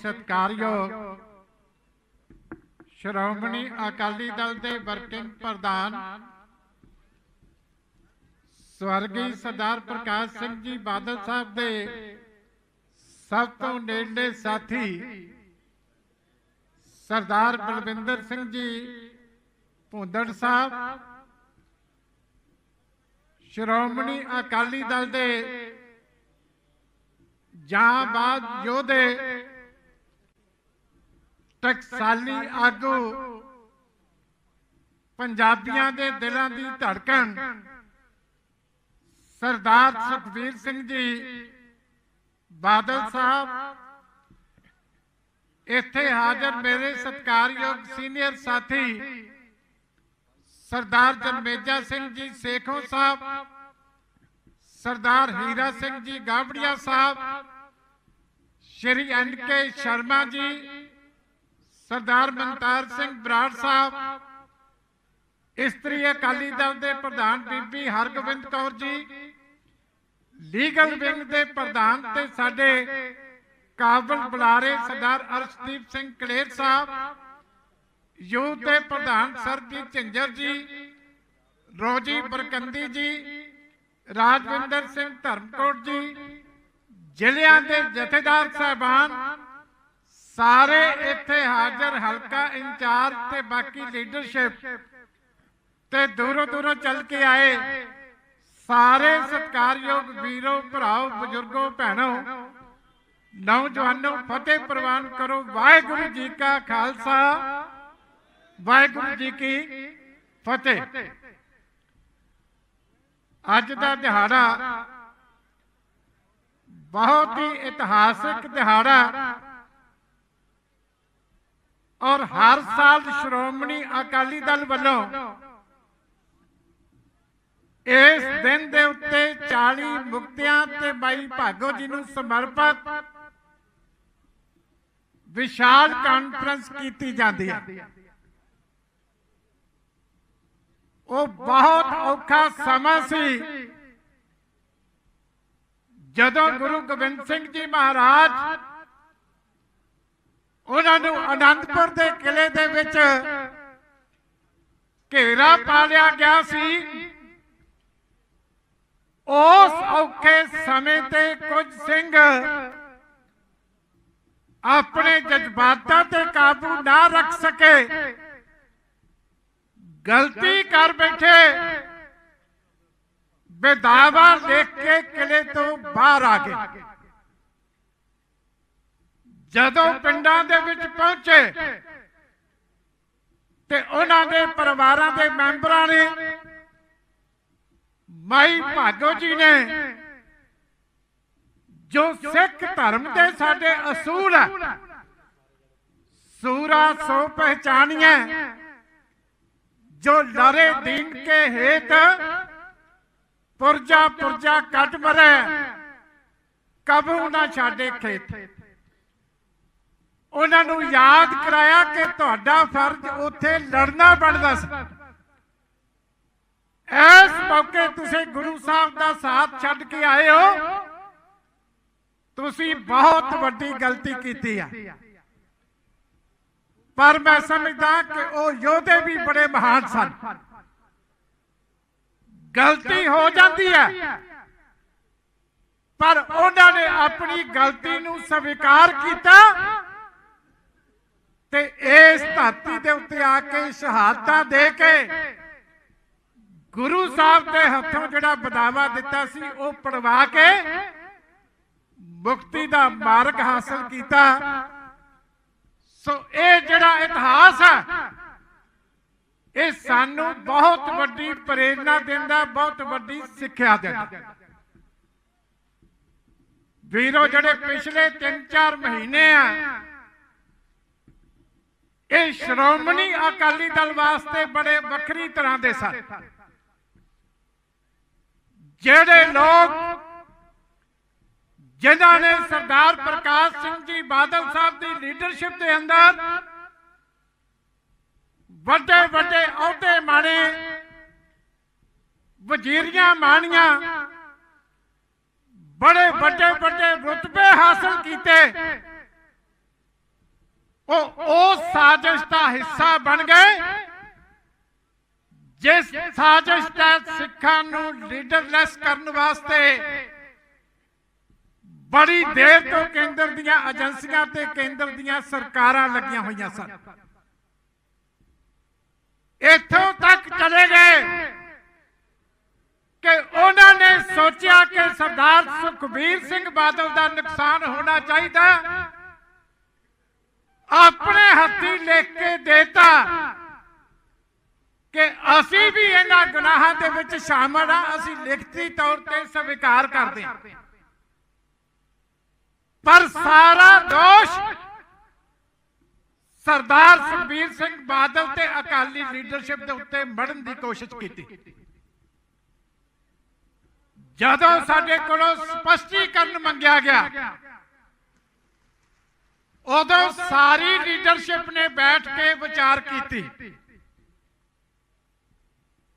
ਸਤਿਕਾਰਯੋਗ ਸ਼੍ਰੋਮਣੀ ਅਕਾਲੀ ਦਲ ਦੇ ਵਰਕਿੰਗ ਪ੍ਰਧਾਨ ਸਵਰਗੀ ਸਰਦਾਰ ਪ੍ਰਕਾਸ਼ ਸਿੰਘ ਜੀ ਬਾਦਲ ਸਾਹਿਬ ਦੇ ਸਭ ਤੋਂ ਨੇੜਲੇ ਸਾਥੀ ਸਰਦਾਰ ਬਲਵਿੰਦਰ ਸਿੰਘ ਜੀ ਭੁੰਦੜ ਸਾਹਿਬ, ਸ਼੍ਰੋਮਣੀ ਅਕਾਲੀ ਦਲ ਦੇ ਜਾਂਬਾਜ਼ ਯੋਧੇ ਟਕਸਾਲੀ ਆਗੂ। ਪੰਜਾਬੀਆਂ ਦੇ ਦਿਲਾਂ ਦੀ ਧੜਕਣ। ਸਰਦਾਰ ਸੁਖਬੀਰ ਸਿੰਘ ਜੀ, ਬਾਦਲ ਸਾਹਿਬ, ਇੱਥੇ ਹਾਜ਼ਰ ਮੇਰੇ ਸਤਿਕਾਰਯੋਗ ਸੀਨੀਅਰ ਸਾਥੀ, ਸਰਦਾਰ ਜਨਮੇਜਾ ਸਿੰਘ ਜੀ ਸੇਖੋਂ ਸਾਹਿਬ, ਸਰਦਾਰ ਹੀਰਾ ਸਿੰਘ ਜੀ ਗਾਬੜੀਆ ਸਾਹਿਬ, ਸ਼੍ਰੀ ਐਨ ਕੇ ਸ਼ਰਮਾ ਜੀ ਸਰਦਾਰ ਮਨਤਾਰ ਸਿੰਘ ਬਰਾੜ ਸਾਹਿਬ, ਇਸਤਰੀ ਅਕਾਲੀ ਦਲ ਦੇ ਪ੍ਰਧਾਨ ਬੀਬੀ ਹਰਗੋਬਿੰਦ ਕੌਰ ਜੀ, ਲੀਗਲ ਵਿੰਗ ਦੇ ਪ੍ਰਧਾਨ ਤੇ ਸਾਡੇ ਕਾਬਲ ਬੁਲਾਰੇ ਸਰਦਾਰ ਅਰਸ਼ਦੀਪ ਸਿੰਘ ਕਲੇਰ ਸਾਹਿਬ ਯੂਥ ਦੇ ਪ੍ਰਧਾਨ ਸਰਜੀਤ ਝਿੰਜਰ ਜੀ, ਰੋਜੀ ਬਰਕੰਦੀ ਜੀ, ਰਾਜਵਿੰਦਰ ਸਿੰਘ ਧਰਮਕੋਟ ਜੀ, ਜ਼ਿਲ੍ਹਿਆਂ ਦੇ ਜਥੇਦਾਰ ਸਾਹਿਬਾਨ ਸਾਰੇ ਇੱਥੇ ਹਾਜ਼ਰ, ਹਲਕਾ ਇੰਚਾਰਜ ਤੇ ਬਾਕੀ ਲੀਡਰਸ਼ਿਪ ਤੇ ਦੂਰੋਂ ਦੂਰੋਂ ਚੱਲ ਕੇ ਆਏ। ਸਾਰੇ ਸਤਿਕਾਰਯੋਗ ਵੀਰੋ, ਭਰਾਓ, ਬਜ਼ੁਰਗੋ, ਭੈਣੋ, ਨੌਜਵਾਨੋ, ਫਤਿਹ ਪ੍ਰਵਾਨ ਕਰੋ। ਵਾਹਿਗੁਰੂ ਜੀ ਕਾ ਖਾਲਸਾ, ਵਾਹਿਗੁਰੂ ਜੀ ਕੀ ਫਤਿਹ। ਅੱਜ ਦਾ ਦਿਹਾੜਾ ਬਹੁਤ ਹੀ ਇਤਿਹਾਸਕ ਦਿਹਾੜਾ। ਔਰ ਹਰ ਸਾਲ ਸ਼੍ਰੋਮਣੀ ਅਕਾਲੀ ਦਲ ਵੱਲੋਂ ਇਸ ਦਿਨ ਦੇ ਉੱਤੇ 40 ਮੁਕਤਿਆਂ ਤੇ ਬਾਈ ਭਾਗੋ ਜੀ ਨੂੰ ਸਮਰਪਿਤ ਵਿਸ਼ਾਲ ਕਾਨਫਰੰਸ ਕੀਤੀ ਜਾਂਦੀ ਹੈ। ਉਹ ਬਹੁਤ ਔਖਾ ਸਮਾਂ ਸੀ। ਜਦੋਂ ਗੁਰੂ ਗੋਬਿੰਦ ਸਿੰਘ ਜੀ ਮਹਾਰਾਜ ਉਹਨਾਂ ਨੂੰ ਅਨੰਦਪੁਰ ਦੇ ਕਿਲੇ ਦੇ ਵਿੱਚ ਘੇਰਾ ਪਾ ਲਿਆ ਗਿਆ ਸੀ। ਉਸ ਔਖੇ ਸਮੇਂ ਤੇ ਕੁਝ ਸਿੰਘ ਆਪਣੇ ਜਜ਼ਬਾਤਾਂ ਤੇ ਕਾਬੂ ਨਾ ਰੱਖ ਸਕੇ। ਗਲਤੀ ਕਰ ਬੈਠੇ। ਬੇਦਾਵਾ ਲਿਖ ਕੇ ਕਿਲੇ ਤੋਂ ਬਾਹਰ ਆ ਗਏ। ਜਦੋਂ ਪਿੰਡਾਂ ਦੇ ਵਿੱਚ ਪਹੁੰਚੇ ਤੇ ਉਹਨਾਂ ਦੇ ਪਰਿਵਾਰਾਂ ਦੇ ਮੈਂਬਰਾਂ ਨੇ ਮਾਈ ਭਾਗੋ ਜੀ ਨੇ ਜੋ ਸਿੱਖ ਧਰਮ ਦੇ ਸਾਡੇ ਅਸੂਲ ਹੈ ਸੂਰਾ ਸੋ ਪਹਿਚਾਨੀਏ ਜੋ ਲਰੇ ਦੀਨ ਕੇ ਹੇਤ ਪੁਰਜਾ ਪੁਰਜਾ ਕੱਟ ਮਰੇ ਕਬੂ ਨਾ ਛਾੜੇ ਖੇਤ। ਉਹਨਾਂ ਨੂੰ ਯਾਦ ਕਰਾਇਆ ਕਿ ਤੁਹਾਡਾ ਫਰਜ਼ ਉੱਥੇ ਲੜਨਾ ਬਣਦਾ ਸੀ। ਇਸ ਮੌਕੇ ਤੁਸੀਂ ਗੁਰੂ ਸਾਹਿਬ ਦਾ ਸਾਥ ਛੱਡ ਕੇ ਆਏ ਹੋ। ਤੁਸੀਂ ਬਹੁਤ ਵੱਡੀ ਗਲਤੀ ਕੀਤੀ ਆ। ਪਰ ਮੈਂ ਸਮਝਦਾ ਕਿ ਉਹ ਯੋਧੇ ਵੀ ਬੜੇ ਮਹਾਨ ਸਨ। ਗਲਤੀ ਹੋ ਜਾਂਦੀ ਹੈ। ਪਰ ਉਹਨਾਂ ਨੇ ਆਪਣੀ ਗਲਤੀ ਨੂੰ ਸਵੀਕਾਰ ਕੀਤਾ। ਤੇ ਇਸ ਧਰਤੀ ਦੇ ਉੱਤੇ ਆ ਕੇ ਸ਼ਹਾਦਤਾਂ ਦੇ ਕੇ ਗੁਰੂ ਸਾਹਿਬ ਦੇ ਹੱਥੋਂ ਜਿਹੜਾ ਬਦਾਵਾ ਦਿੱਤਾ ਸੀ, ਉਹ ਪੜਵਾ ਕੇ ਮੁਕਤੀ ਦਾ ਮਾਰਗ ਹਾਸਲ ਕੀਤਾ। ਸੋ ਇਹ ਜਿਹੜਾ ਇਤਿਹਾਸ ਹੈ, ਇਹ ਸਾਨੂੰ ਬਹੁਤ ਵੱਡੀ ਪ੍ਰੇਰਣਾ ਦਿੰਦਾ, ਬਹੁਤ ਵੱਡੀ ਸਿੱਖਿਆ ਦਿੰਦਾ। ਵੀਰੋ, ਜਿਹੜੇ ਪਿਛਲੇ 3-4 ਮਹੀਨੇ ਆ ਇਹ ਸ਼੍ਰੋਮਣੀ ਅਕਾਲੀ ਦਲ ਵਾਸਤੇ ਬੜੇ ਵੱਖਰੀ ਤਰ੍ਹਾਂ ਦੇ ਸਨ। ਜਿਹੜੇ ਲੋਕ ਜਿਨ੍ਹਾਂ ਨੇ ਸਰਦਾਰ ਪ੍ਰਕਾਸ਼ ਸਿੰਘ ਜੀ ਬਾਦਲ ਸਾਹਿਬ ਦੀ ਲੀਡਰਸ਼ਿਪ ਦੇ ਅੰਦਰ ਵੱਡੇ ਵੱਡੇ ਅਹੁਦੇ ਮਾਣੇ, ਵਜ਼ੀਰੀਆਂ ਮਾਣੀਆਂ, ਬੜੇ ਵੱਡੇ ਵੱਡੇ ਰੁਤਬੇ ਹਾਸਲ ਕੀਤੇ। ਉਹ ਉਸ ਸਾਜ਼ਿਸ਼ ਦਾ ਹਿੱਸਾ ਬਣ ਗਏ। ਜਿਸ ਸਾਜ਼ਿਸ਼ ਦਾ ਸਿੱਖਾਂ ਨੂੰ ਲੀਡਰਲੈਸ ਕਰਨ ਵਾਸਤੇ ਬੜੀ ਦੇਰ ਤੋਂ ਕੇਂਦਰ ਦੀਆਂ ਏਜੰਸੀਆਂ ਤੇ ਕੇਂਦਰ ਦੀਆਂ ਸਰਕਾਰਾਂ ਲੱਗੀਆਂ ਹੋਈਆਂ ਸਨ। ਇੱਥੋਂ ਤੱਕ ਚਲੇ ਗਏ ਕਿ ਉਹਨਾਂ ਨੇ ਸੋਚਿਆ ਕਿ ਸਰਦਾਰ ਸੁਖਬੀਰ ਸਿੰਘ ਬਾਦਲ ਦਾ ਨੁਕਸਾਨ ਹੋਣਾ ਚਾਹੀਦਾ। ਆਪਣੇ ਹੱਥੀ ਲਿਖ ਕੇ ਦੇਤਾ ਕਿ ਅਸੀਂ ਵੀ ਇਹਨਾਂ ਗੁਨਾਹਾਂ ਦੇ ਵਿੱਚ ਸ਼ਾਮਲ ਆ, ਅਸੀਂ ਲਿਖਤੀ ਤੌਰ ਤੇ ਸਵੀਕਾਰ ਕਰਦੇ ਹਾਂ। ਪਰ ਸਾਰਾ ਦੋਸ਼ ਸਰਦਾਰ ਸੁਖਬੀਰ ਸਿੰਘ ਬਾਦਲ ਤੇ ਅਕਾਲੀ ਲੀਡਰਸ਼ਿਪ ਦੇ ਉੱਤੇ ਮੜਨ ਦੀ ਕੋਸ਼ਿਸ਼ ਕੀਤੀ। ਜਦੋਂ ਸਾਡੇ ਕੋਲੋਂ ਸਪਸ਼ਟੀਕਰਨ ਮੰਗਿਆ ਗਿਆ ਉਦੋਂ ਸਾਰੀ ਲੀਡਰਸ਼ਿਪ ਨੇ ਬੈਠ ਕੇ ਵਿਚਾਰ ਕੀਤੀ।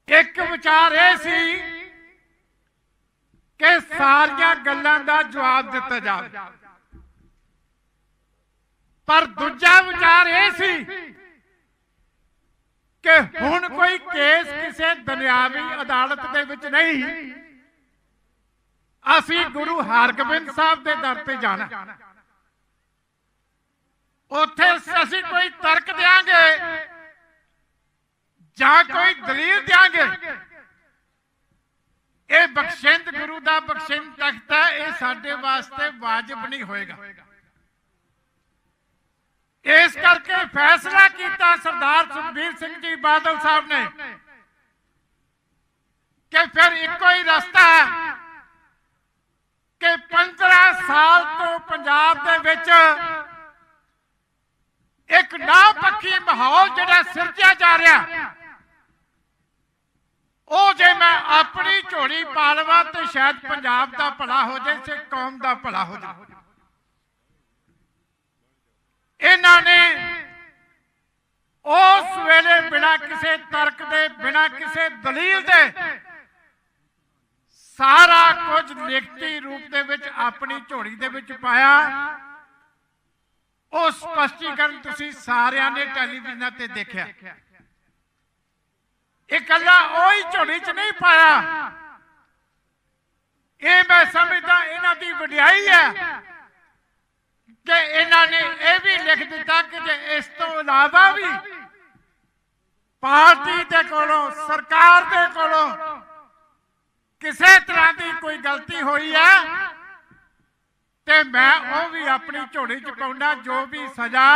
ਇੱਕ ਵਿਚਾਰ ਇਹ ਸੀ ਕਿ ਸਾਰੀਆਂ ਗੱਲਾਂ ਦਾ ਜਵਾਬ ਦਿੱਤਾ ਜਾਵੇ। ਪਰ ਦੂਜਾ ਵਿਚਾਰ ਇਹ ਸੀ ਕਿ ਹੁਣ ਕੋਈ ਕੇਸ ਕਿਸੇ ਦੁਨਿਆਵੀ ਅਦਾਲਤ ਦੇ ਵਿੱਚ ਨਹੀਂ, ਅਸੀਂ ਗੁਰੂ ਹਰਗੋਬਿੰਦ ਸਾਹਿਬ ਦੇ ਦਰ ਤੇ ਜਾਣਾ। ਉੱਥੇ ਅਸੀਂ ਕੋਈ ਤਰਕ ਦੇਾਂਗੇ ਜਾਂ ਕੋਈ ਦਲੀਲ ਦੇਾਂਗੇ ਇਹ ਬਖਸ਼ਿੰਦ ਗੁਰੂ ਦਾ ਬਖਸ਼ਿੰਦ ਤਖਤ ਹੈ, ਇਹ ਸਾਡੇ ਵਾਸਤੇ ਵਾਜਬ ਨਹੀਂ ਹੋਏਗਾ। ਇਸ ਕਰਕੇ ਫੈਸਲਾ ਕੀਤਾ ਸਰਦਾਰ ਸੁਖਬੀਰ ਸਿੰਘ ਜੀ ਬਾਦਲ ਸਾਹਿਬ ਨੇ ਕਿ ਫਿਰ ਇੱਕੋ ਹੀ ਰਸਤਾ ਹੈ ਕਿ 15 ਸਾਲ ਤੋਂ ਪੰਜਾਬ ਦੇ ਵਿੱਚ ਇੱਕ ਨਾ ਪੱਖੀ ਮਾਹੌਲ ਜਿਹੜਾ ਸਿਰਜਿਆ ਜਾ ਰਿਹਾ। ਉਹ ਜੇ ਮੈਂ ਆਪਣੀ ਝੋਲੀ ਪਾ ਤੇ ਸ਼ਾਇਦ ਪੰਜਾਬ ਦਾ ਭਲਾ ਹੋ ਜਾਏ, ਤੇ ਕੌਮ ਦਾ ਭਲਾ ਹੋ ਜਾਏ ਇਹਨਾਂ ਨੇ ਉਸ ਵੇਲੇ ਬਿਨਾ ਕਿਸੇ ਤਰਕ ਦੇ, ਬਿਨਾ ਕਿਸੇ ਦਲੀਲ ਦੇ ਸਾਰਾ ਕੁਝ ਲਿਖਤੀ ਰੂਪ ਦੇ ਵਿੱਚ ਆਪਣੀ ਝੋਲੀ ਦੇ ਵਿੱਚ ਪਾਇਆ। ਉਹ ਸਪਸ਼ਟੀਕਰਨ ਤੁਸੀਂ ਸਾਰਿਆਂ ਨੇ ਟੈਲੀਵਿਜ਼ਨਾਂ ਤੇ ਦੇਖਿਆ। ਇਹ ਕੱਲਾ ਉਹੀ ਝੋਲੀ 'ਚ ਨਹੀਂ ਪਾਇਆ। ਇਹ ਮੈਂ ਸਮਝਦਾ ਇਹਨਾਂ ਦੀ ਵਡਿਆਈ ਹੈ ਕਿ ਇਹਨਾਂ ਨੇ ਇਹ ਵੀ ਲਿਖ ਦਿੱਤਾ ਕਿ ਜੇ ਇਸ ਤੋਂ ਇਲਾਵਾ ਵੀ ਪਾਰਟੀ ਦੇ ਕੋਲੋਂ, ਸਰਕਾਰ ਦੇ ਕੋਲੋਂ ਕਿਸੇ ਤਰ੍ਹਾਂ ਦੀ ਕੋਈ ਗਲਤੀ ਹੋਈ ਹੈ ਤੇ ਮੈਂ ਉਹ ਵੀ ਆਪਣੀ ਝੋਲੀ ਚ ਪਾਉਣਾ ਜੋ ਵੀ ਸਜ਼ਾ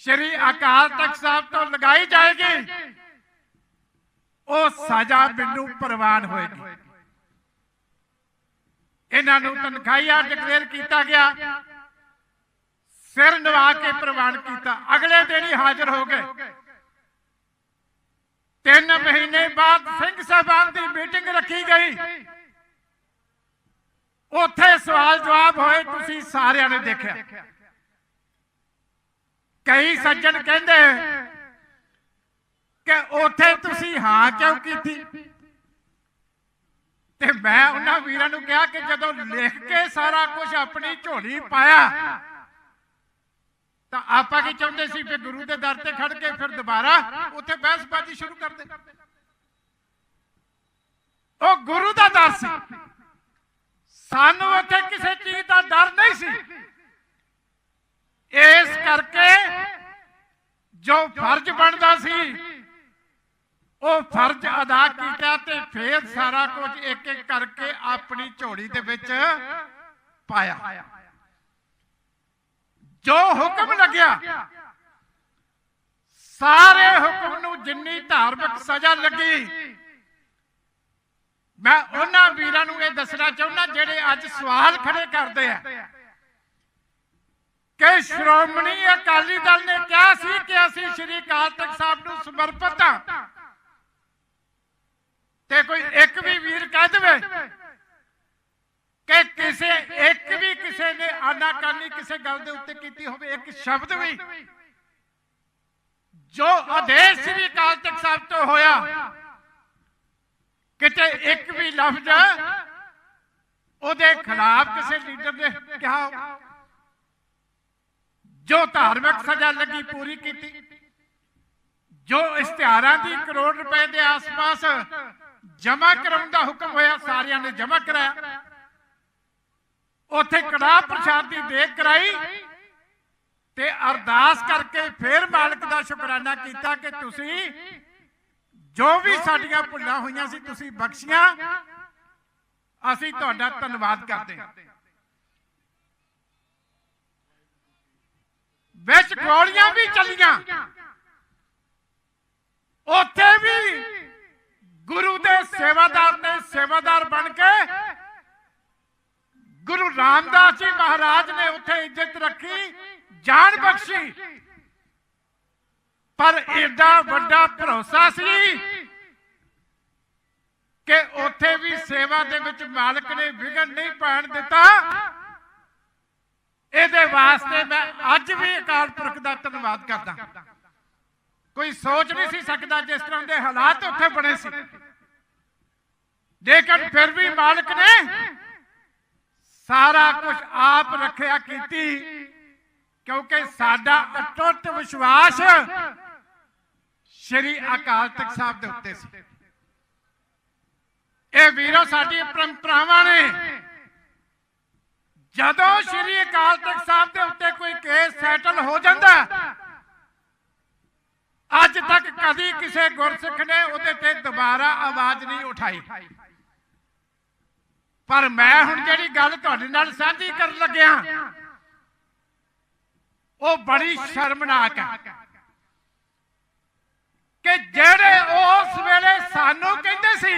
ਸ਼੍ਰੀ ਅਕਾਲ ਤਖਤ ਸਾਹਿਬ ਤੋਂ ਲਗਾਈ ਜਾਏਗੀ, ਉਹ ਸਜ਼ਾ ਮੈਨੂੰ ਪ੍ਰਵਾਨ ਹੋਏਗੀ। ਇਹਨਾਂ ਨੂੰ ਤਨਖਾਹੀਆ ਡਿਕਲੇਅਰ ਕੀਤਾ ਗਿਆ। ਸਿਰ ਨਵਾ ਕੇ ਪ੍ਰਵਾਨ ਕੀਤਾ। ਅਗਲੇ ਦਿਨ ਹੀ ਹਾਜ਼ਰ ਹੋ ਗਏ। ਤਿੰਨ ਮਹੀਨੇ ਬਾਅਦ ਸਿੰਘ ਸਾਹਿਬਾਨ ਦੀ ਮੀਟਿੰਗ ਰੱਖੀ ਗਈ। ਉੱਥੇ ਸਵਾਲ ਜਵਾਬ ਹੋਏ, ਤੁਸੀਂ ਸਾਰਿਆਂ ਨੇ ਦੇਖਿਆ। ਕਈ ਸੱਜਣ ਕਹਿੰਦੇ ਕਿ ਉੱਥੇ ਤੁਸੀਂ ਹਾਂ ਕਿਉਂ ਕੀਤੀ? ਤੇ ਮੈਂ ਉਹਨਾਂ ਵੀਰਾਂ ਨੂੰ ਕਿਹਾ ਕਿ ਜਦੋਂ ਲਿਖ ਕੇ ਸਾਰਾ ਕੁਝ ਆਪਣੀ ਝੋਲੀ ਪਾਇਆ, ਤਾਂ ਆਪਾਂ ਕੀ ਚਾਹੁੰਦੇ ਸੀ ਕਿ ਗੁਰੂ ਦੇ ਦਰ ਤੇ ਖੜ ਕੇ ਫਿਰ ਦੁਬਾਰਾ ਉੱਥੇ ਬਹਿਸਬਾਜ਼ੀ ਸ਼ੁਰੂ ਕਰ ਦੇ ਉਹ ਗੁਰੂ ਦਾ ਦਰ ਸੀ। ਸਾਨੂੰ ਉੱਥੇ ਕਿਸੇ ਚੀਜ਼ ਦਾ ਡਰ ਨਹੀਂ ਸੀ। ਇਸ ਕਰਕੇ ਜੋ ਫਰਜ਼ ਬਣਦਾ ਸੀ, ਉਹ ਫਰਜ਼ ਅਦਾ ਕੀਤਾ ਤੇ ਫੇਰ ਸਾਰਾ ਕੁਝ ਇੱਕ ਇੱਕ ਕਰਕੇ ਆਪਣੀ ਝੋਲੀ ਦੇ ਵਿੱਚ ਪਾਇਆ। ਜੋ ਹੁਕਮ ਲੱਗਿਆ, ਸਾਰੇ ਹੁਕਮ ਨੂੰ ਜਿੰਨੀ ਧਾਰਮਿਕ ਸਜ਼ਾ ਲੱਗੀ ਮੈਂ ਉਹਨਾਂ ਵੀਰਾਂ ਨੂੰ ਇਹ ਦੱਸਣਾ ਚਾਹੁੰਦਾ ਜਿਹੜੇ ਅੱਜ ਸਵਾਲ ਖੜੇ ਕਰਦੇ ਆ ਕਿ ਸ਼੍ਰੋਮਣੀ ਅਕਾਲੀ ਦਲ ਨੇ ਕਿਹਾ ਸੀ ਕਿ ਅਸੀਂ ਸ਼੍ਰੀ ਅਕਾਲ ਤਖਤ ਸਾਹਿਬ ਨੂੰ ਸਮਰਪਿਤ ਹਾਂ। ਤੇ ਕੋਈ ਇੱਕ ਵੀ ਵੀਰ ਕਹਿ ਦੇਵੇ ਕਿ ਕਿਸੇ ਇੱਕ ਵੀ ਕਿਸੇ ਨੇ ਆਨਾਕਾਨੀ ਕਿਸੇ ਗੱਲ ਦੇ ਉੱਤੇ ਕੀਤੀ ਹੋਵੇ, ਇੱਕ ਸ਼ਬਦ ਵੀ। ਜੋ ਆਦੇਸ਼ ਸ੍ਰੀ ਅਕਾਲ ਤਖਤ ਸਾਹਿਬ ਤੋਂ ਹੋਇਆ ਕਿਤੇ ਇੱਕ ਵੀ ਲਫ਼ਜ਼ ਉਹਦੇ ਖਿਲਾਫ ਕਿਸੇ ਲੀਡਰ ਨੇ ਕਿਹਾ ਜੋ ਧਾਰਮਿਕ ਸਜ਼ਾ ਲੱਗੀ ਪੂਰੀ ਕੀਤੀ, ਜੋ ਇਸ਼ਤਿਹਾਰਾਂ ਦੀ ਕਰੋੜ ਰੁਪਏ ਦੇ ਆਸ-ਪਾਸ ਜਮ੍ਹਾਂ ਕਰਾਉਣ ਦਾ ਹੁਕਮ ਹੋਇਆ, ਸਾਰਿਆਂ ਨੇ ਜਮ੍ਹਾਂ ਕਰਾਇਆ। ਉੱਥੇ ਕੜਾਹ ਪ੍ਰਸ਼ਾਦ ਦੀ ਦੇਖ ਕਰਾਈ ਤੇ ਅਰਦਾਸ ਕਰਕੇ ਫੇਰ ਮਾਲਕ ਦਾ ਸ਼ੁਕਰਾਨਾ ਕੀਤਾ ਕਿ ਤੁਸੀਂ ਜੋ ਵੀ ਸਾਡੀਆਂ ਭੁੱਲਾਂ ਹੋਈਆਂ ਸੀ, ਤੁਸੀਂ ਬਖਸ਼ੀਆਂ। ਅਸੀਂ ਤੁਹਾਡਾ ਧੰਨਵਾਦ ਕਰਦੇ ਹਾਂ। ਵਿੱਚ ਗੋਲੀਆਂ ਵੀ ਚੱਲੀਆਂ। ਉੱਥੇ ਵੀ ਗੁਰੂ ਦੇ ਸੇਵਾਦਾਰ ਨੇ ਸੇਵਾਦਾਰ ਬਣ ਕੇ ਗੁਰੂ ਰਾਮਦਾਸ ਜੀ ਮਹਾਰਾਜ ਨੇ ਉੱਥੇ ਇੱਜ਼ਤ ਰੱਖੀ, ਜਾਨ ਬਖਸ਼ੀ। ਪਰ ਏਡਾ ਵੱਡਾ ਭਰੋਸਾ ਸੀ ਕਿ ਉੱਥੇ ਵੀ ਸੇਵਾ ਦੇ ਵਿੱਚ ਮਾਲਕ ਨੇ ਵਿਗੜ ਨਹੀਂ ਪੈਣ ਦਿੱਤਾ। ਇਹਦੇ ਵਾਸਤੇ ਮੈਂ ਅੱਜ ਵੀ ਅਕਾਲ ਪੁਰਖ ਦਾ ਧੰਨਵਾਦ ਕਰਦਾ। ਕੋਈ ਸੋਚ ਨਹੀਂ ਸੀ ਸਕਦਾ ਜਿਸ ਤਰ੍ਹਾਂ ਦੇ ਹਾਲਾਤ ਉੱਥੇ ਬਣੇ ਸੀ। ਲੇਕਿਨ ਫਿਰ ਵੀ ਮਾਲਕ ਨੇ ਸਾਰਾ ਕੁਝ ਆਪ ਰੱਖਿਆ ਕੀਤੀ, ਕਿਉਂਕਿ ਸਾਡਾ ਅਟੁੱਟ ਵਿਸ਼ਵਾਸ ਸ਼੍ਰੀ ਅਕਾਲ ਤਖਤ ਸਾਹਿਬ ਦੇ ਉੱਤੇ ਸੀ। ਇਹ ਵੀਰੋ ਸਾਡੀ ਪਰੰਪਰਾਵਾਂ ਨੇ। ਜਦੋਂ ਸ਼੍ਰੀ ਅਕਾਲ ਤਖਤ ਸਾਹਿਬ ਦੇ ਉੱਤੇ ਕੋਈ ਕੇਸ ਸੈਟਲ ਹੋ ਜਾਂਦਾ, ਅੱਜ ਤੱਕ ਕਦੀ ਕਿਸੇ ਗੁਰਸਿੱਖ ਨੇ ਉਹਦੇ ਤੇ ਦੁਬਾਰਾ ਆਵਾਜ਼ ਨਹੀਂ ਉਠਾਈ। ਪਰ ਮੈਂ ਹੁਣ ਜਿਹੜੀ ਗੱਲ ਤੁਹਾਡੇ ਨਾਲ ਸਾਂਝੀ ਕਰਨ ਲੱਗਿਆ, ਉਹ ਬੜੀ ਸ਼ਰਮਨਾਕ ਹੈ। ਕਿ ਜਿਹੜੇ ਉਸ ਵੇਲੇ ਸਾਨੂੰ ਕਹਿੰਦੇ ਸੀ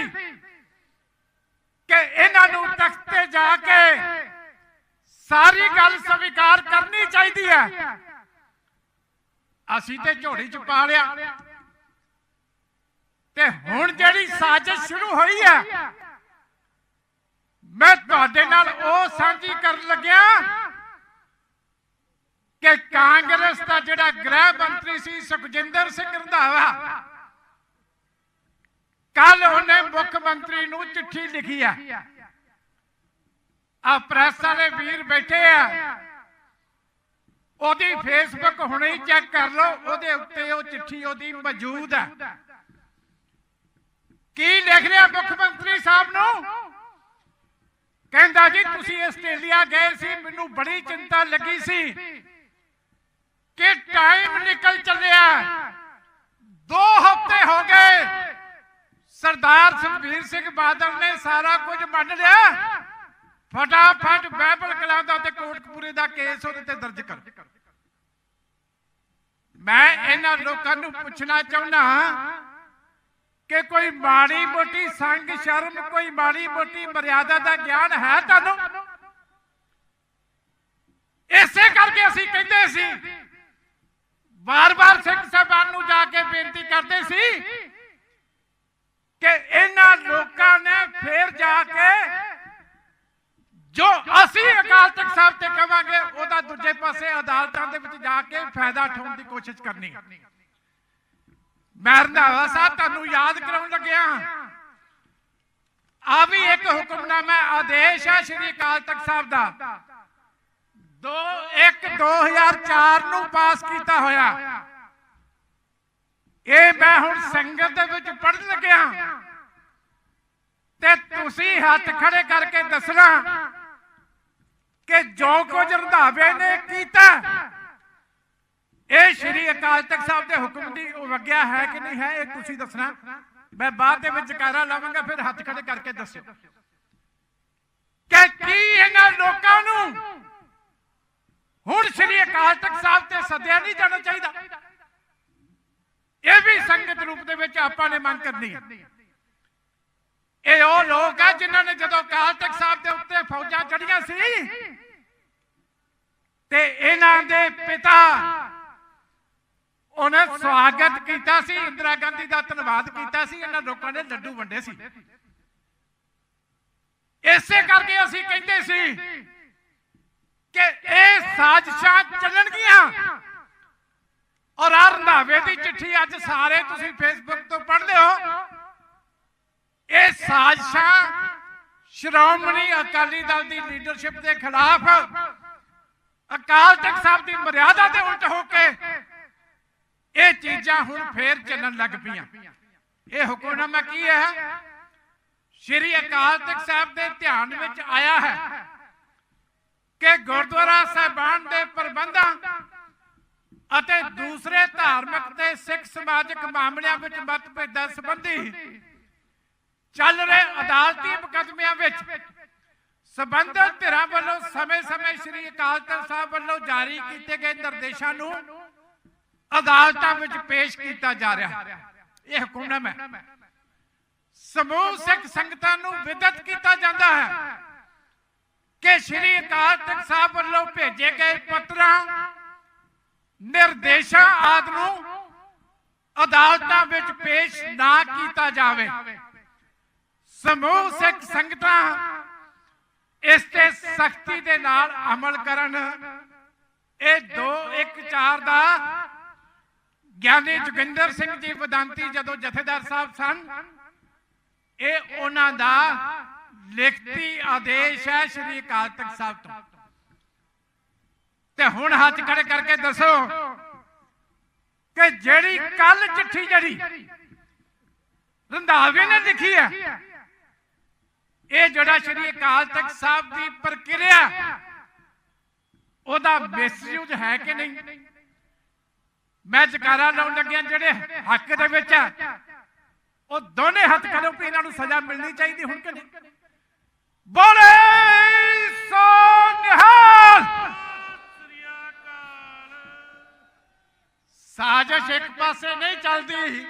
ਕਿ ਇਹਨਾਂ ਨੂੰ ਤਖਤ ਤੇ ਜਾ ਕੇ ਸਾਰੀ ਗੱਲ ਸਵੀਕਾਰ ਕਰਨੀ ਚਾਹੀਦੀ ਹੈ। ਅਸੀਂ ਤੇ ਝੋੜੀ ਚ ਪਾ ਲਿਆ। ਤੇ ਹੁਣ ਜਿਹੜੀ ਸਾਜ਼ਿਸ਼ ਸ਼ੁਰੂ ਹੋਈ ਹੈ, ਮੈਂ ਤੁਹਾਡੇ ਨਾਲ ਉਹ ਸਾਂਝੀ ਕਰਨ ਲੱਗਿਆ ਕਿ ਕਾਂਗਰਸ ਦਾ ਜਿਹੜਾ ਗ੍ਰਹਿ ਮੰਤਰੀ ਸੀ ਸੁਖਜਿੰਦਰ ਸਿੰਘ ਰੰਧਾਵਾ ਕੱਲ ਉਹਨੇ ਮੁੱਖ ਮੰਤਰੀ ਨੂੰ ਚਿੱਠੀ ਲਿਖੀ ਆ। ਆ ਪ੍ਰੈਸ ਵਾਲੇ ਵੀਰ ਬੈਠੇ ਆ। ਉਹਦੀ ਫੇਸਬੁੱਕ ਹੁਣੇ ਹੀ ਚੈੱਕ ਕਰ ਲਓ, ਉਹਦੇ ਉੱਤੇ ਉਹ ਚਿੱਠੀ ਉਹਦੀ ਮੌਜੂਦ ਹੈ ਕੀ ਲਿਖ ਰਿਹਾ ਮੁੱਖ ਮੰਤਰੀ ਸਾਹਿਬ ਨੂੰ? ਕਹਿੰਦਾ ਜੀ, ਤੁਸੀਂ ਆਸਟ੍ਰੇਲੀਆ ਗਏ ਸੀ, ਮੈਨੂੰ ਬੜੀ ਚਿੰਤਾ ਲੱਗੀ ਸੀ। ਕਿ ਟਾਈਮ ਨਿਕਲ ਚੱਲਿਆ। ਦੋ ਹਫ਼ਤੇ ਹੋ ਗਏ। ਸਰਦਾਰ ਸੁਖਬੀਰ ਸਿੰਘ ਬਾਦਲ ਨੇ ਸਾਰਾ ਕੁਝ ਮੰਨ ਲਿਆ। ਫਟਾਫਟ ਬਾਈਬਲ ਕਲਾਮ ਤੇ ਕੋਟਕਪੂਰੇ ਦਾ ਕੇਸ ਉਹਦੇ ਤੇ ਦਰਜ ਕਰ। ਮੈਂ ਇਹਨਾਂ ਲੋਕਾਂ ਨੂੰ ਪੁੱਛਣਾ ਚਾਹੁੰਦਾ ਕਿ ਕੋਈ ਮਾੜੀ ਮੋਟੀ ਸੰਗ ਸ਼ਰਮ, ਕੋਈ ਮਾੜੀ ਮੋਟੀ ਮਰਿਆਦਾ ਦਾ ਗਿਆਨ ਹੈ ਤੁਹਾਨੂੰ? ਇਸੇ ਕਰਕੇ ਅਸੀਂ ਕਹਿੰਦੇ ਸੀ ਬਾਰ-ਬਾਰ ਸਿੰਘ ਸਾਹਿਬਾਨ ਨੂੰ ਜਾ ਕੇ ਬੇਨਤੀ ਕਰਦੇ ਸੀ ਕਿ ਇਹਨਾਂ ਲੋਕਾਂ ਨੇ ਫੇਰ ਜਾ ਕੇ ਜੋ ਅਸੀਂ ਅਕਾਲ ਤਖਤ ਸਾਹਿਬ ਤੇ ਕਵਾਂਗੇ, ਉਹਦਾ ਦੂਜੇ ਪਾਸੇ ਅਦਾਲਤਾਂ ਦੇ ਵਿੱਚ ਜਾ ਕੇ ਫਾਇਦਾ ਉਠਾਉਣ ਦੀ ਕੋਸ਼ਿਸ਼ ਕਰਨੀ। ਮੈਂ ਰੰਧਾਵਾ ਸਾਹਿਬ ਤੁਹਾਨੂੰ ਯਾਦ ਕਰਾਉਣ ਲੱਗਿਆ। ਆ ਵੀ ਇੱਕ ਹੁਕਮਨਾਮਾ, ਆਦੇਸ਼ ਹੈ ਸ੍ਰੀ ਅਕਾਲ ਤਖਤ ਸਾਹਿਬ ਦਾ। 2 1 2004 ਨੂੰ ਪਾਸ ਕੀਤਾ ਹੋਇਆ। ਇਹ ਮੈਂ ਹੁਣ ਸੰਗਤ ਦੇ ਵਿੱਚ ਪੜ੍ਹਨ ਲੱਗਿਆ। ਤੇ ਤੁਸੀਂ ਹੱਥ ਖੜੇ ਕਰਕੇ ਦੱਸਣਾ ਕਿ ਜੋ ਕੁਝ ਰੰਧਾਵੇ ਨੇ ਕੀਤਾ, ਇਹ ਸ਼੍ਰੀ ਅਕਾਲ ਤਖਤ ਸਾਹਿਬ ਦੇ ਹੁਕਮ ਦੀ ਵਗਿਆ ਹੈ ਕਿ ਨਹੀਂ ਹੈ, ਇਹ ਤੁਸੀਂ ਦੱਸਣਾ। ਮੈਂ ਬਾਅਦ ਦੇ ਵਿੱਚ ਜਕਾਰਾ ਲਾਵਾਂਗਾ, ਫਿਰ ਹੱਥ ਖੜੇ ਕਰਕੇ ਦੱਸਿਓ। ਕਿ ਕੀ ਇਹਨਾਂ ਲੋਕਾਂ ਨੂੰ ਹੁਣ ਸ਼੍ਰੀ ਅਕਾਲ ਤਖਤ ਸਾਹਿਬ ਤੇ ਸੱਦਿਆ ਨਹੀਂ ਜਾਣਾ ਚਾਹੀਦਾ। ਇਹ ਵੀ ਸੰਗਤ ਰੂਪ ਦੇ ਵਿੱਚ ਆਪਾਂ ਨੇ ਮੰਗ ਕਰਨੀ ਹੈ। ਇਹ ਉਹ ਲੋਕ ਆ ਜਿਨ੍ਹਾਂ ਨੇ ਜਦੋਂ ਅਕਾਲ ਤਖਤ ਸਾਹਿਬ ਦੇ ਉੱਤੇ ਫੌਜਾਂ ਚੜੀਆਂ ਸੀ, ਤੇ ਇਹਨਾਂ ਦੇ ਪਿਤਾ ਉਹਨੇ ਸਵਾਗਤ ਕੀਤਾ ਸੀ, ਇੰਦਰਾ ਗਾਂਧੀ ਦਾ ਧੰਨਵਾਦ ਕੀਤਾ ਸੀ, ਇਹਨਾਂ ਲੋਕਾਂ ਨੇ ਲੱਡੂ ਵੰਡੇ ਸੀ। ਇਸੇ ਕਰਕੇ ਅਸੀਂ ਕਹਿੰਦੇ ਸੀ ਕਿ ਇਹ ਸਾਜ਼ਿਸ਼ਾਂ ਚੱਲਣਗੀਆਂ। ਔਰ ਆ ਰੰਧਾਵੇ ਦੀ ਚਿੱਠੀ ਅੱਜ ਸਾਰੇ ਤੁਸੀਂ ਫੇਸਬੁੱਕ ਤੋਂ ਪੜ੍ਹਦੇ ਹੋ। ਇਹ ਸਾਜ਼ਿਸ਼ਾਂ ਸ਼੍ਰੋਮਣੀ ਅਕਾਲੀ ਦਲ ਦੀ ਲੀਡਰਸ਼ਿਪ ਦੇ ਖਿਲਾਫ, ਅਕਾਲ ਤਖਤ ਸਾਹਿਬ ਦੀ ਮਰਿਆਦਾ ਦੇ ਉਲਟ ਹੋ ਕੇ ਇਹ ਚੀਜ਼ਾਂ ਹੁਣ ਫੇਰ ਚੱਲਣ ਲੱਗ ਪਈਆਂ। ਇਹ ਹੁਕਮਨਾਮਾ ਕੀ ਹੈ? ਸ਼੍ਰੀ ਅਕਾਲ ਤਖਤ ਸਾਹਿਬ ਦੇ ਧਿਆਨ ਵਿੱਚ ਆਇਆ ਹੈ। ਕਿ ਗੁਰਦੁਆਰਾ ਸਾਹਿਬਾਨ ਦੇ ਪ੍ਰਬੰਧਾਂ ਅਤੇ ਦੂਸਰੇ ਧਾਰਮਿਕ ਤੇ ਸਿੱਖ ਸਮਾਜਿਕ ਮਾਮਲਿਆਂ ਵਿੱਚ ਮਤਭੇਦਾਂ ਸੰਬੰਧੀ ਚੱਲ ਰਹੇ ਅਦਾਲਤੀ ਮੁਕੱਦਮਿਆਂ ਵਿੱਚ ਸਬੰਧਤ ਧਿਰਾਂ ਵੱਲੋਂ ਸਮੇਂ-ਸਮੇਂ ਸ੍ਰੀ ਅਕਾਲ ਤਖਤ ਸਾਹਿਬ ਵੱਲੋਂ ਜਾਰੀ ਕੀਤੇ ਗਏ ਨਿਰਦੇਸ਼ਾਂ ਨੂੰ ਅਦਾਲਤਾਂ ਵਿੱਚ ਪੇਸ਼ ਕੀਤਾ ਜਾ ਰਿਹਾ ਇਹ ਹੁਕਮਨਾਮਾ ਹੈ। ਸਮੂਹ ਸਿੱਖ ਸੰਗਤਾਂ ਨੂੰ ਵਿਦਤ ਕੀਤਾ ਜਾਂਦਾ ਹੈ। ਕਿ ਸ੍ਰੀ ਅਕਾਲ ਤਖਤ ਸਾਹਿਬ ਵੱਲੋਂ ਭੇਜੇ ਗਏ ਪੱਤਰਾਂ ਨਿਰਦੇਸ਼ਾਂ ਆਦਿ ਨੂੰ ਅਦਾਲਤਾਂ ਵਿੱਚ ਪੇਸ਼ ਨਾ ਕੀਤਾ ਜਾਵੇ। ਸਮੂਹ ਸਿੱਖ ਸੰਗਤਾਂ ਇਸ ਤੇ ਸਖਤੀ ਦੇ ਨਾਲ ਅਮਲ ਕਰਨ। ਇਹ 214 ਦਾ ਗਿਆਨੀ ਜੋਗਿੰਦਰ ਸਿੰਘ ਜੀ ਵਿਦਾਂਤੀ ਜਦੋਂ ਜਥੇਦਾਰ ਸਾਹਿਬ ਸਨ, ਇਹ ਉਹਨਾਂ ਦਾ ਲਿਖਤੀ ਆਦੇਸ਼ ਹੈ ਸ੍ਰੀ ਅਕਾਲ ਤਖਤ ਸਾਹਿਬ ਤੋਂ। ਤੇ ਹੁਣ ਹੱਥ ਖੜੇ ਕਰਕੇ ਦੱਸੋ ਕਿ ਜਿਹੜੀ ਕੱਲ ਚਿੱਠੀ ਜਿਹੜੀ ਰੰਧਾਵੇ ਨੇ ਲਿਖੀ ਹੈ, ਇਹ ਜਿਹੜਾ ਸ੍ਰੀ ਅਕਾਲ ਤਖਤ ਸਾਹਿਬ ਦੀ ਪ੍ਰਕਿਰਿਆ, ਉਹਦਾ ਮਿਸਯੂਜ ਹੈ ਕਿ ਨਹੀਂ? ਮੈਂ ਜਕਾਰਾ ਲਾਉਣ ਲੱਗਿਆ ਜਿਹੜੇ ਹੱਕ ਦੇ ਵਿੱਚ ਹੈ, ਉਹ ਦੋਨੇ ਹੱਥ ਕਰੋ ਵੀ ਇਹਨਾਂ ਨੂੰ ਸਜ਼ਾ ਮਿਲਣੀ ਚਾਹੀਦੀ, ਹੁਣ ਕਿ ਨਹੀਂ? ਬੋਲੇ ਸੋ ਸਾਜ਼ਿਸ਼ ਇੱਕ ਪਾਸੇ ਨਹੀਂ ਚੱਲਦੀ।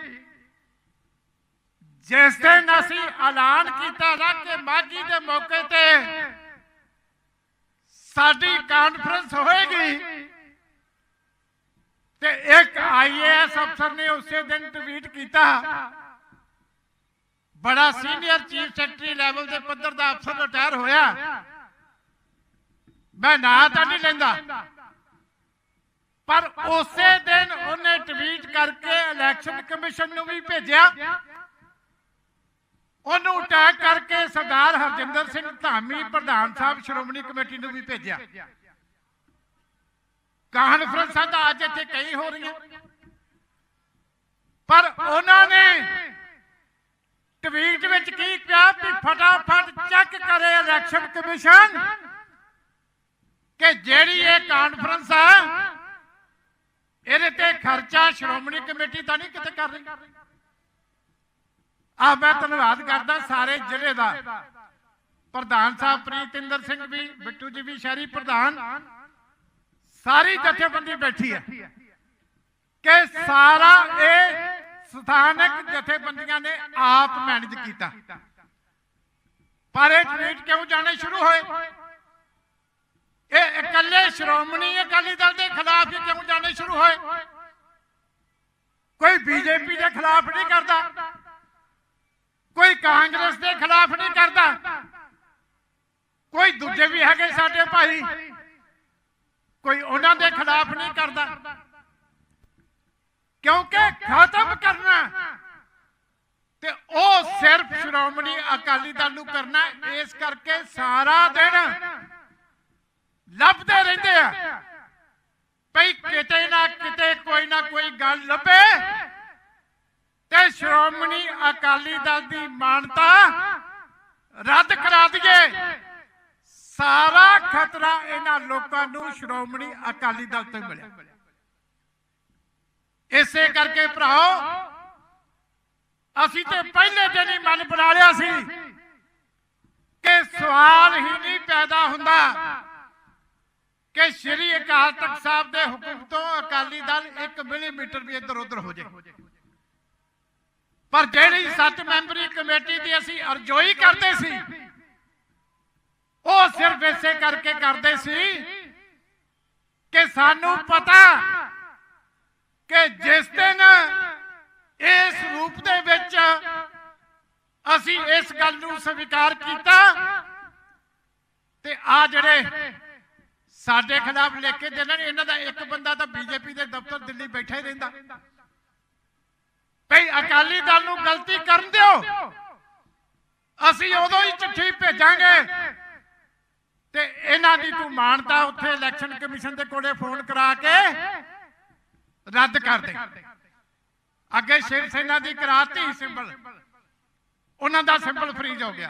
ਜਿਸ ਦਿਨ ਅਸੀਂ ਐਲਾਨ ਕੀਤਾ ਨਾ ਕਿ ਮਾਝੀ ਦੇ ਮੌਕੇ ਤੇ ਸਾਡੀ ਕਾਨਫਰੰਸ ਹੋਏਗੀ, ਤੇ ਇੱਕ ਆਈਏਐਸ ਅਫਸਰ ਨੇ ਉਸੇ ਦਿਨ ਟਵੀਟ ਕੀਤਾ ਬੜਾ ਸੀਨੀਅਰ ਚੀਫ ਸੈਕਟਰੀ ਲੈਵਲ ਦੇ ਪੱਧਰ ਦਾ ਅਫਸਰ ਰਿਟਾਇਰ ਹੋਇਆ। ਮੈਂ ਨਾਂ ਤਾਂ ਨਹੀਂ ਲੈਂਦਾ। ਪਰ ਉਸੇ ਦਿਨ ਉਹਨੇ ਟਵੀਟ ਕਰਕੇ ਇਲੈਕਸ਼ਨ ਕਮਿਸ਼ਨ ਨੂੰ ਵੀ ਭੇਜਿਆ। ਉਹਨੂੰ ਟੈਗ ਕਰਕੇ ਸਰਦਾਰ ਹਰਜਿੰਦਰ ਸਿੰਘ ਧਾਮੀ, ਪ੍ਰਧਾਨ ਸਾਹਿਬ ਸ਼੍ਰੋਮਣੀ ਕਮੇਟੀ ਨੂੰ ਵੀ ਭੇਜਿਆ। ਕਾਨਫਰੰਸਾਂ ਤਾਂ ਅੱਜ ਇੱਥੇ ਕਈ ਹੋ ਰਹੀਆਂ। ਪਰ ਉਹਨਾਂ ਨੇ ਟਵੀਟ ਵਿੱਚ ਕੀ ਕਿਹਾ ਵੀ ਫਟਾਫਟ ਚੈੱਕ ਕਰੇ ਇਲੈਕਸ਼ਨ ਕਮਿਸ਼ਨ ਕਿ ਜਿਹੜੀ ਇਹ ਕਾਨਫਰੰਸ ਆ, ਇਹਦੇ ਤੇ ਖਰਚਾ ਸ਼੍ਰੋਮਣੀ ਕਮੇਟੀ ਤਾਂ ਨਹੀਂ ਕਿਤੇ ਕਰ ਰਹੀ। ਆ ਮੈਂ ਧੰਨਵਾਦ ਕਰਦਾ ਸਾਰੇ ਜ਼ਿਲ੍ਹੇ ਦਾ। ਪ੍ਰਧਾਨ ਸਾਹਿਬ ਪ੍ਰੀਤਿੰਦਰ ਸਿੰਘ ਵੀ, ਬਿੱਟੂ ਜੀ ਵੀ, ਸ਼ਹਿਰੀ ਪ੍ਰਧਾਨ। ਸਾਰੀ ਜਥੇਬੰਦੀ ਬੈਠੀ ਹੈ ਕਿ ਸਾਰਾ ਇਹ ਸਥਾਨਕ ਜਥੇਬੰਦੀਆਂ ਨੇ ਆਪ ਮੈਨੇਜ ਕੀਤਾ। ਪਰ ਇਹ ਟਵੀਟ ਕਿਉਂ ਜਾਣੇ ਸ਼ੁਰੂ ਹੋਏ? ਇਹ ਇਕੱਲੇ ਸ਼੍ਰੋਮਣੀ ਅਕਾਲੀ ਦਲ ਦੇ ਖਿਲਾਫ ਕਿਉਂ ਜਾਣੇ ਸ਼ੁਰੂ ਹੋਏ? ਕੋਈ ਬੀਜੇਪੀ ਦੇ ਖਿਲਾਫ ਨਹੀਂ ਕਰਦਾ। ਕੋਈ ਕਾਂਗਰਸ ਦੇ ਖਿਲਾਫ ਨਹੀਂ ਕਰਦਾ। ਕੋਈ ਦੂਜੇ ਵੀ ਹੈਗੇ ਸਾਡੇ ਭਾਈ। ਕੋਈ ਉਹਨਾਂ ਦੇ ਖਿਲਾਫ ਨਹੀਂ ਕਰਦਾ। ਕਿਉਂਕਿ ਖਤਮ ਕਰਨਾ ਤੇ ਉਹ ਸਿਰਫ ਸ਼੍ਰੋਮਣੀ ਅਕਾਲੀ ਦਲ ਨੂੰ ਕਰਨਾ ਇਸ ਕਰਕੇ ਸਾਰਾ ਦਿਨ ਲੱਭਦੇ ਰਹਿੰਦੇ ਆ। ਭਈ ਕਿਤੇ ਨਾ ਕਿਤੇ ਕੋਈ ਨਾ ਕੋਈ ਗੱਲ ਲੱਭੇ ਤੇ ਸ਼੍ਰੋਮਣੀ ਅਕਾਲੀ ਦਲ ਦੀ ਮਾਨਤਾ ਰੱਦ ਕਰਾ ਦਈਏ। ਸਾਰਾ ਖਤਰਾ ਇਹਨਾਂ ਲੋਕਾਂ ਨੂੰ ਸ਼੍ਰੋਮਣੀ ਅਕਾਲੀ ਦਲ ਤੋਂ ਮਿਲਿਆ। ਇਸੇ ਕਰਕੇ ਭਰਾਓ ਅਸੀਂ ਤੇ ਪਹਿਲੇ ਦਿਨ ਹੀ ਮਨ ਬਣਾ ਲਿਆ ਸੀ ਕਿ ਸਵਾਲ ਹੀ ਨਹੀਂ ਪੈਦਾ ਹੁੰਦਾ ਕਿ ਸ਼੍ਰੀ ਅਕਾਲ ਤਖਤ ਸਾਹਿਬ ਦੇ ਹੁਕਮ ਤੋਂ ਅਕਾਲੀ ਦਲ 1 ਮਿਲੀਮੀਟਰ ਵੀ ਇੱਧਰ ਉੱਧਰ ਹੋ ਜਾਏ ਪਰ ਜਿਹੜੀ ਸੱਤ ਮੈਂਬਰੀ ਕਮੇਟੀ ਦੀ ਅਸੀਂ ਅਰਜ਼ੋਈ ਕਰਦੇ ਸੀ, ਉਹ ਸਿਰਫ ਇਸੇ ਕਰਕੇ ਕਰਦੇ ਸੀ ਕਿ ਸਾਨੂੰ ਪਤਾ ਕਿ ਜਿਸ ਦਿਨ ਇਸ ਰੂਪ ਦੇ ਵਿੱਚ ਅਸੀਂ ਇਸ ਗੱਲ ਨੂੰ ਸਵੀਕਾਰ ਕੀਤਾ ਤੇ ਆ ਜਿਹੜੇ ਸਾਡੇ ਖਿਲਾਫ ਲਿਖ ਕੇ ਦੇਣ, ਇਹਨਾਂ ਦਾ ਇੱਕ ਬੰਦਾ ਤਾਂ ਬੀਜੇਪੀ ਦੇ ਦਫ਼ਤਰ ਦਿੱਲੀ ਬੈਠਾ ਹੀ ਰਹਿੰਦਾ। ਭਈ ਅਕਾਲੀ ਦਲ ਨੂੰ ਗਲਤੀ ਕਰਨ ਦਿਓ। ਅਸੀਂ ਉਦੋਂ ਹੀ ਚਿੱਠੀ ਭੇਜਾਂਗੇ ਤੇ ਇਹਨਾਂ ਦੀ ਤੂੰ ਮਾਨਤਾ ਉੱਥੇ ਇਲੈਕਸ਼ਨ ਕਮਿਸ਼ਨ ਦੇ ਕੋਲੇ ਫੋਨ ਕਰਾ ਕੇ ਰੱਦ ਕਰ ਦੇ। ਅੱਗੇ ਸ਼ਿਵ ਸੈਨਾ ਦੀ ਕਰਾਤੀ ਸਿੰਬਲ। ਉਹਨਾਂ ਦਾ ਸਿੰਬਲ ਫਰੀਜ਼ ਹੋ ਗਿਆ।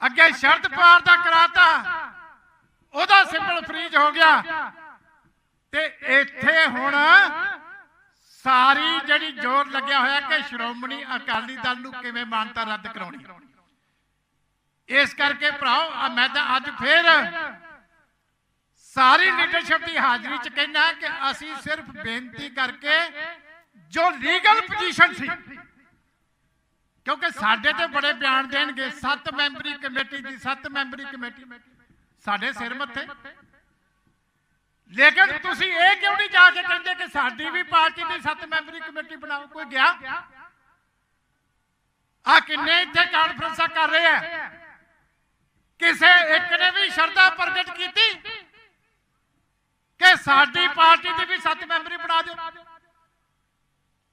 ਅੱਗੇ ਸ਼ਰਦ ਪਾਰ ਦਾ ਕਰਾਤਾ। ਉਹਦਾ ਸਿੰਬਲ ਫਰੀਜ਼ ਹੋ ਗਿਆ। ਤੇ ਇੱਥੇ ਹੁਣ ਸਾਰੀ ਜਿਹੜੀ ਜ਼ੋਰ ਲੱਗਿਆ ਹੋਇਆ ਕਿ ਸ਼੍ਰੋਮਣੀ ਅਕਾਲੀ ਦਲ ਨੂੰ ਕਿਵੇਂ ਮਾਨਤਾ ਰੱਦ ਕਰਾਉਣੀ। ਇਸ ਕਰਕੇ ਭਰਾਓ ਮੈਂ ਤਾਂ ਅੱਜ ਫੇਰ ਸਾਰੀ ਲੀਡਰਸ਼ਿਪ ਦੀ ਹਾਜ਼ਰੀ 'ਚ ਕਹਿਣਾ ਕਿ ਅਸੀਂ ਸਿਰਫ ਬੇਨਤੀ ਕਰਕੇ ਜੋ ਲੀਗਲ ਪੋਜੀਸ਼ਨ ਸੀ। ਕਿਉਂਕਿ ਸਾਡੇ ਤੇ ਬੜੇ ਬਿਆਨ ਦੇਣਗੇ, ਸੱਤ ਮੈਂਬਰੀ ਕਮੇਟੀ ਦੀ, ਸੱਤ ਮੈਂਬਰੀ ਕਮੇਟੀ। ਸਾਡੇ ਸਿਰ ਮੱਥੇ। ਲੇਕਿਨ ਤੁਸੀਂ ਇਹ ਕਿਉਂ ਨਹੀਂ ਜਾ ਕੇ ਕਹਿੰਦੇ ਕਿ ਸਾਡੀ ਵੀ ਪਾਰਟੀ ਦੀ ਸੱਤ ਮੈਂਬਰੀ ਕਮੇਟੀ ਬਣਾਓ? ਕੋਈ ਗਿਆ? ਆ ਕਿੰਨੇ ਇੱਥੇ ਕਾਨਫਰੰਸਾਂ ਕਰ ਰਹੇ ਆ। ਕਿਸੇ ਇੱਕ ਨੇ ਵੀ ਸ਼ਰਧਾ ਪ੍ਰਗਟ ਕੀਤੀ? ਕਿ ਸਾਡੀ ਪਾਰਟੀ ਦੀ ਵੀ ਸੱਤ ਮੈਂਬਰੀ ਬਣਾ ਦਿਓ।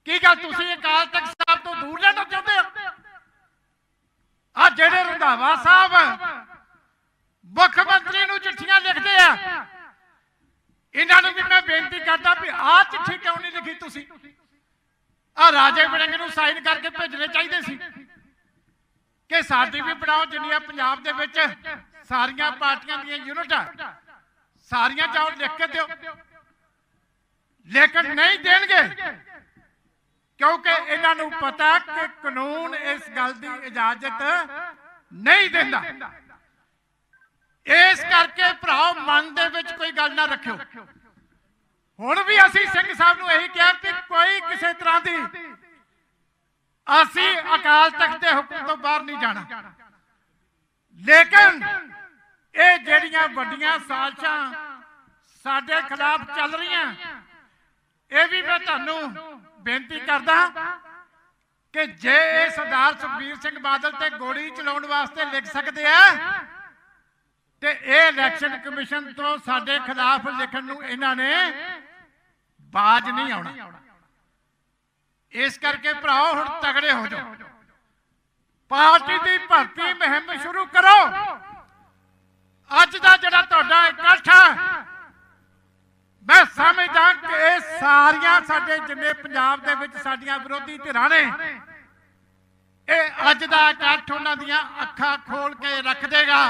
ਕੀ ਗੱਲ ਤੁਸੀਂ ਅਕਾਲ ਤਖਤ ਸਾਹਿਬ ਤੋਂ ਦੂਰ ਲੈਣਾ ਚਾਹੁੰਦੇ ਹੋ? ਆ ਜਿਹੜੇ ਰੰਧਾਵਾ ਸਾਹਿਬ ਮੁੱਖ ਮੰਤਰੀ ਨੂੰ ਚਿੱਠੀਆਂ ਲਿਖਦੇ ਆ, ਇਹਨਾਂ ਨੂੰ ਵੀ ਮੈਂ ਬੇਨਤੀ ਕਰਦਾ ਵੀ ਆਹ ਚਿੱਠੀ ਕਿਉਂ ਨਹੀਂ ਲਿਖੀ ਤੁਸੀਂ? ਆ ਰਾਜੇ ਵੜਿੰਗ ਨੂੰ ਸਾਈਨ ਕਰਕੇ ਭੇਜਣੇ ਚਾਹੀਦੇ ਸੀ ਕਿ ਸਾਡੀ ਵੀ ਬਣਾਓ ਜਿੰਨੀਆਂ ਪੰਜਾਬ ਦੇ ਵਿੱਚ ਸਾਰੀਆਂ ਪਾਰਟੀਆਂ ਦੀਆਂ ਯੂਨਿਟ ਆ, ਸਾਰੀਆਂ ਜਾਓ ਲਿਖ ਕੇ ਦਿਓ। ਲੇਕਿਨ ਨਹੀਂ ਦੇਣਗੇ। ਕਿਉਂਕਿ ਇਹਨਾਂ ਨੂੰ ਪਤਾ ਕਿ ਕਾਨੂੰਨ ਇਸ ਗੱਲ ਦੀ ਇਜਾਜ਼ਤ ਨਹੀਂ ਦਿੰਦਾ। ਇਸ ਕਰਕੇ ਭਰਾਓ, ਮਨ ਦੇ ਵਿੱਚ ਕੋਈ ਗੱਲ ਨਾ ਰੱਖਿਓ। ਹੁਣ ਵੀ ਅਸੀਂ ਸਿੰਘ ਸਾਹਿਬ ਨੂੰ ਇਹੀ ਕਿਹਾ ਕਿ ਕੋਈ ਕਿਸੇ ਤਰ੍ਹਾਂ ਦੀ ਅਸੀਂ ਅਕਾਲ ਤਖਤ ਦੇ ਹੁਕਮ ਤੋਂ ਬਾਹਰ ਨਹੀਂ ਜਾਣਾ। ਲੇਕਿਨ ਇਹ ਜਿਹੜੀਆਂ ਵੱਡੀਆਂ ਸਾਜ਼ਿਸ਼ਾਂ ਸਾਡੇ ਖਿਲਾਫ ਚੱਲ ਰਹੀਆਂ, ਇਹ ਵੀ ਮੈਂ ਤੁਹਾਨੂੰ ਬੇਨਤੀ ਕਰਦਾ ਕਿ ਜੇ ਇਹ ਸਰਦਾਰ ਸੁਖਬੀਰ ਸਿੰਘ ਬਾਦਲ ਤੇ ਗੋਲੀ ਚਲਾਉਣ ਵਾਸਤੇ ਲਿਖ ਸਕਦੇ ਆ, ਤੇ ਇਹ ਇਲੈਕਸ਼ਨ ਕਮਿਸ਼ਨ ਤੋਂ ਸਾਡੇ ਖਿਲਾਫ ਲਿਖਣ ਨੂੰ ਇਹਨਾਂ ਨੇ ਬਾਜ ਨਹੀਂ ਆਉਣਾ। ਇਸ ਕਰਕੇ ਭਰਾਓ, ਹੁਣ ਤਗੜੇ ਹੋ ਜਾਓ। ਪਾਰਟੀ ਦੀ ਭਰਤੀ ਮੁਹਿੰਮ ਸ਼ੁਰੂ ਕਰੋ। ਅੱਜ ਦਾ ਜਿਹੜਾ ਤੁਹਾਡਾ ਇਕੱਠ ਹੈ ਮੈਂ ਸਮਝਦਾ ਕਿ ਇਹ ਸਾਰੀਆਂ ਸਾਡੇ ਜਿੰਨੇ ਪੰਜਾਬ ਦੇ ਵਿੱਚ ਸਾਡੀਆਂ ਵਿਰੋਧੀ ਧਿਰਾਂ ਨੇ, ਇਹ ਅੱਜ ਦਾ ਇਕੱਠ ਉਹਨਾਂ ਦੀਆਂ ਅੱਖਾਂ ਖੋਲ ਕੇ ਰੱਖ ਦੇਗਾ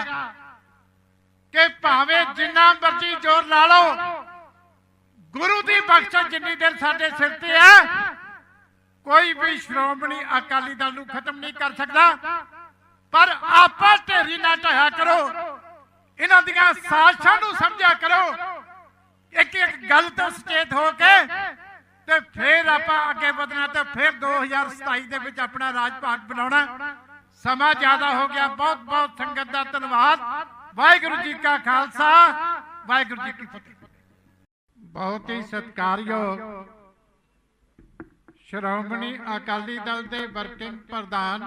ਕਿ ਭਾਵੇਂ ਜਿੰਨਾ ਮਰਜ਼ੀ ਜ਼ੋਰ ਲਾ ਲਓ, ਗੁਰੂ ਦੀ ਬਖਸ਼ਿਸ਼ ਜਿੰਨੀ ਦੇਰ ਸਾਡੇ ਸਿਰ ਤੇ ਹੈ, ਕੋਈ ਵੀ ਸ਼੍ਰੋਮਣੀ ਅਕਾਲੀ ਦਲ ਨੂੰ ਖਤਮ ਨਹੀਂ ਕਰ ਸਕਦਾ। ਪਰ ਆਪਾਂ ਢੇਰੀ ਨਾ ਢਾਇਆ ਕਰੋ, ਇਹਨਾਂ ਦੀਆਂ ਸਾਜ਼ਿਸ਼ਾਂ ਨੂੰ ਸਮਝਿਆ ਕਰੋ ਇੱਕ ਇੱਕ ਗੱਲ ਤੋਂ ਸੁਚੇਤ ਹੋ ਕੇ ਤੇ ਫਿਰ ਆਪਾਂ ਅੱਗੇ ਵਧਣਾ ਤੇ ਫਿਰ 2027 ਦੇ ਵਿੱਚ ਆਪਣਾ ਰਾਜ ਭਾਗ ਬਣਾਉਣਾ। ਸਮਾਂ ਜ਼ਿਆਦਾ ਹੋ ਗਿਆ। ਬਹੁਤ ਬਹੁਤ ਸੰਗਤ ਦਾ ਧੰਨਵਾਦ। ਵਾਹਿਗੁਰੂ ਜੀ ਕਾ ਖਾਲਸਾ। ਵਾਹਿਗੁਰੂ ਜੀ ਕੀ ਫਤਿਹ। ਬਹੁਤ ਹੀ ਸਤਿਕਾਰਯੋਗ ਸ਼੍ਰੋਮਣੀ ਅਕਾਲੀ ਦਲ ਦੇ ਵਰਕਿੰਗ ਪ੍ਰਧਾਨ